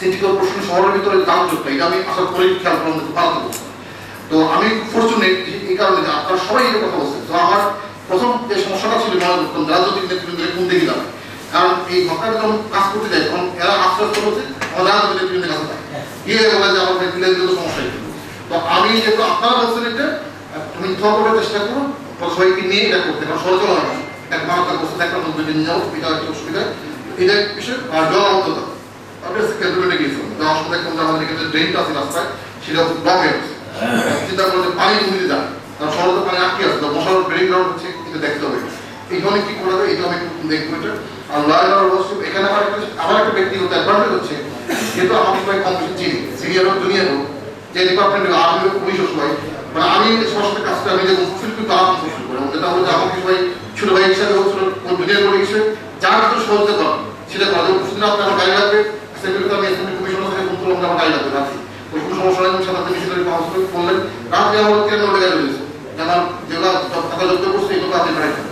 City corporation শহরের ভিতরে যানজটটা এটা আমি খেয়াল করলাম করছি তো আমি ফরচুনেট এই কারণে যে আপনারা সবাই কথা বলছেন। তো আমার প্রথম যে সমস্যাটা ছিল করতাম রাজনৈতিক নেতৃবৃন্দের কোন দিকে যাবে কারণ এই যখন কাজ করতে যায়, তখন এরা আস্তে বলছে আমার রাজনৈতিক নেতৃবৃন্দের কাছে যায় যে সমস্যা তো আমি যেহেতু আপনারা বলছেন এটা, তুমি করার চেষ্টা করো বা সবাইকে নিয়ে এটা করতে, কারণ সরকার এক মাথা বসে থাকলাম দুই দিন যাও এটা একটা অসুবিধা। এটা বিষয়, আর জলাবদ্ধতা আজকে ক্যান্টনমেন্টে গিয়েছিলাম যাওয়ার সময় দেখলাম যে আমাদের এখানে ড্রেনটা আছে রাস্তায় সেটা ব্লক হয়ে। গেছে চিন্তা করল যে পানি কমিয়ে যায় কারণ শহরে তো পানি আটকে আছে মশার ব্রেন গ্রাউন্ড হচ্ছে এটা দেখতে হবে। এই কি করা যায় এটা আমি দেখব এটা আর লয়াল অবশ্য এখানে আমার একটা আমার একটা ব্যক্তিগত অ্যাডভান্টেজ হচ্ছে যেহেতু আমার সবাই কম চিনি সিনিয়র হোক জুনিয়র হোক যে ডিপার্টমেন্টে আমি হোক পুলিশ হোক সবাই মানে আমি সমস্ত কাজটা আমি যেমন ফুলফিল করি তারা ফুলফিল করে যেটা হলো যে আমাকে সবাই ছোট ভাই হিসাবে হোক ছোট জুনিয়র করে হিসেবে যার ভিতরে সহযোগিতা করা সেটা করা যেমন কিছুদিন আপনার গাড়ি সম্পর্কে আমরা গাইড করতে পারছি ওই কুসংস্কার আমি সাথে বেশি করে বললেন, রাত্রে আমার কেন ওটা রয়েছে? যেন যেগুলো কথা করছে এগুলো আপনি পাঠাইছেন